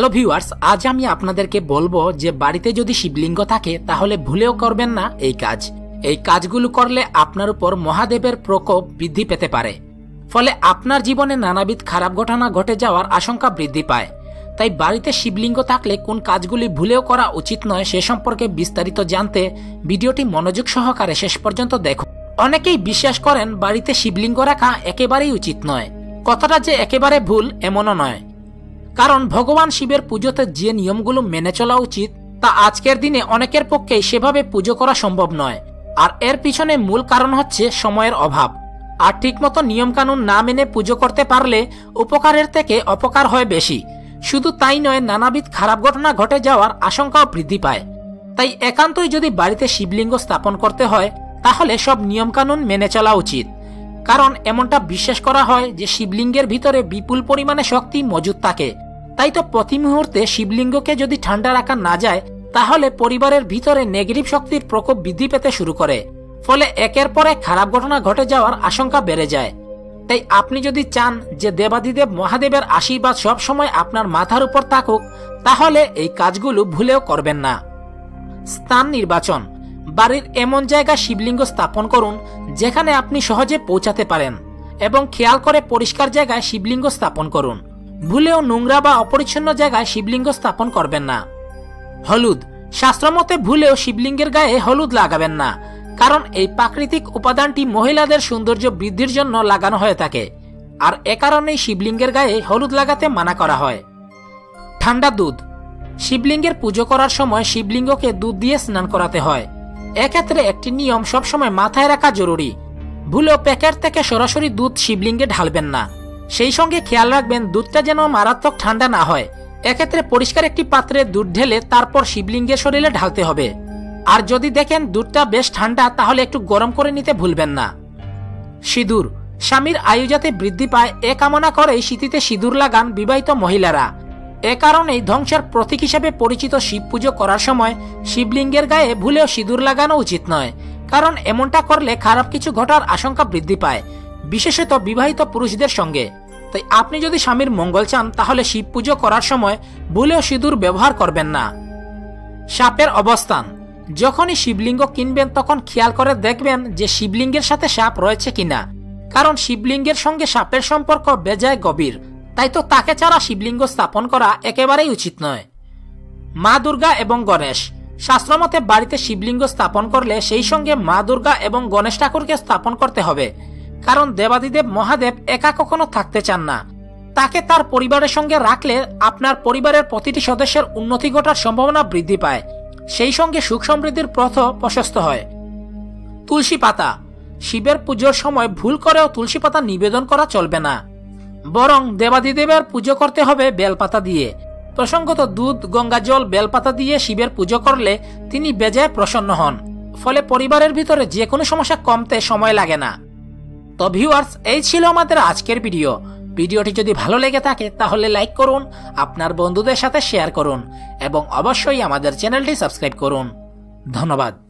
Hello viewers, আজ আমি আপনাদেরকে বলব যে বাড়িতে যদি শিবলিঙ্গ থাকে, তাহলে ভুলেও করবেন না এই কাজ। এই কাজগুলো করলে আপনার উপর মহাদেবের প্রকোপ বৃদ্ধি পেতে পারে। ফলে আপনার জীবনে নানাবিধ খারাপ ঘটনা ঘটে যাওয়ার আশঙ্কা বৃদ্ধি পায়। তাই বাড়িতে শিবলিঙ্গ থাকলে কোন কাজগুলি ভুলেও করা উচিত নয়, সে সম্পর্কে বিস্তারিত জানতে ভিডিওটি মনোযোগ সহকারে শেষ পর্যন্ত দেখুন। অনেকেই বিশ্বাস করেন বাড়িতে শিবলিঙ্গ রাখা একেবারেই উচিত নয়। কথাটা যে একেবারে ভুল, এমনও নয়। কারণ ভগবান শিবের পুজোতে যে নিয়মগুলো মেনে চলা উচিত, তা আজকের দিনে অনেকের পক্ষেই সেভাবে পুজো করা সম্ভব নয়। আর এর পিছনে মূল কারণ হচ্ছে সময়ের অভাব। আর ঠিকমতো নিয়মকানুন না মেনে পুজো করতে পারলে উপকারের থেকে অপকার হয় বেশি। শুধু তাই নয়, নানাবিধ খারাপ ঘটনা ঘটে যাওয়ার আশঙ্কাও বৃদ্ধি পায়। তাই একান্তই যদি বাড়িতে শিবলিঙ্গ স্থাপন করতে হয়, তাহলে সব নিয়মকানুন মেনে চলা উচিত। কারণ এমনটা বিশ্বাস করা হয় যে শিবলিঙ্গের ভিতরে বিপুল পরিমাণে শক্তি মজুদ থাকে। তাই তো প্রতি মুহূর্তে শিবলিঙ্গকে যদি ঠান্ডা রাখা না যায়, তাহলে পরিবারের ভিতরে নেগেটিভ শক্তির প্রকোপ বৃদ্ধি পেতে শুরু করে। ফলে একের পর এক খারাপ ঘটনা ঘটে যাওয়ার আশঙ্কা বেড়ে যায়। তাই আপনি যদি চান যে দেবাদিদেব মহাদেবের আশীর্বাদ সব সময় আপনার মাথার উপর থাকুক, তাহলে এই কাজগুলো ভুলেও করবেন না। স্থান নির্বাচন। বাড়ির এমন জায়গায় শিবলিঙ্গ স্থাপন করুন, যেখানে আপনি সহজে পৌঁছাতে পারেন এবং খেয়াল করে পরিষ্কার জায়গায় শিবলিঙ্গ স্থাপন করুন। ভুলেও নোংরা বা অপরিচ্ছন্ন জায়গায় শিবলিঙ্গ স্থাপন করবেন না। হলুদ। শাস্ত্রমতে ভুলেও শিবলিঙ্গের গায়ে হলুদ লাগাবেন না, কারণ এই প্রাকৃতিক উপাদানটি মহিলাদের সৌন্দর্য বৃদ্ধির জন্য লাগানো হয়ে থাকে, আর এ কারণেই শিবলিঙ্গের গায়ে হলুদ লাগাতে মানা করা হয়। ঠান্ডা দুধ। শিবলিঙ্গের পুজো করার সময় শিবলিঙ্গকে দুধ দিয়ে স্নান করাতে হয়। এক্ষেত্রে একটি নিয়ম সবসময় মাথায় রাখা জরুরি। ভুলেও প্যাকেট থেকে সরাসরি দুধ শিবলিঙ্গে ঢালবেন না। সেই সঙ্গে খেয়াল রাখবেন, দুধটা যেন মারাত্মক ঠান্ডা না হয়। এক্ষেত্রে পরিষ্কার একটি পাত্রে দুধ ঢেলে তারপর শিবলিঙ্গের শরীরে ঢালতে হবে। আর যদি দেখেন দুধটা বেশ ঠান্ডা, তাহলে একটু গরম করে নিতে ভুলবেন না। সিঁদুর। স্বামীর আয়ু যাতে বৃদ্ধি পায়, এ কামনা করেই শীতিতে সিঁদুর লাগান বিবাহিত মহিলারা। এ কারণেই ধ্বংসের প্রতীক হিসেবে পরিচিত শিব পুজো করার সময় শিবলিঙ্গের গায়ে ভুলেও সিঁদুর লাগানো উচিত নয়, কারণ এমনটা করলে খারাপ কিছু ঘটার আশঙ্কা বৃদ্ধি পায়, বিশেষত বিবাহিত পুরুষদের সঙ্গে। তাই আপনি যদি স্বামীর মঙ্গল চান, তাহলে শিব পুজো করার সময় ভুলেও সিঁদুর ব্যবহার করবেন না। সাপের অবস্থান। যখনই শিবলিঙ্গ কিনবেন, তখন খেয়াল করে দেখবেন যে শিবলিঙ্গের সাথে সাপ রয়েছে কিনা, কারণ শিবলিঙ্গের সঙ্গে সাপের সম্পর্ক বেজায় গভীর। তাই তো তাকে ছাড়া শিবলিঙ্গ স্থাপন করা একেবারেই উচিত নয়। মা দুর্গা এবং গণেশ। শাস্ত্রমতে বাড়িতে শিবলিঙ্গ স্থাপন করলে সেই সঙ্গে মা দুর্গা এবং গণেশ ঠাকুরকে স্থাপন করতে হবে। কারণ দেবাদিদেব মহাদেব একা কখনো থাকতে চান না। তাকে তার পরিবারের সঙ্গে রাখলে আপনার পরিবারের প্রতিটি সদস্যের উন্নতি ঘটার সম্ভাবনা বৃদ্ধি পায়। সেই সঙ্গে সুখ সমৃদ্ধির পথ প্রশস্ত হয়। তুলসী পাতা। শিবের পুজোর সময় ভুল করেও তুলসী পাতা নিবেদন করা চলবে না। বরং দেবাদিদেবের পুজো করতে হবে বেলপাতা দিয়ে। প্রসঙ্গত দুধ, গঙ্গা জল, বেলপাতা দিয়ে শিবের পুজো করলে তিনি বেজায় প্রসন্ন হন। ফলে পরিবারের ভিতরে যে কোনো সমস্যা কমতে সময় লাগে না। তো ভিউয়ার্স এই ছিল আমাদের আজকের ভিডিও ভিডিওটি যদি ভালো লেগে থাকে, তাহলে লাইক করুন, আপনার বন্ধুদের সাথে শেয়ার করুন, এবং অবশ্যই আমাদের চ্যানেলটি সাবস্ক্রাইব করুন। ধন্যবাদ।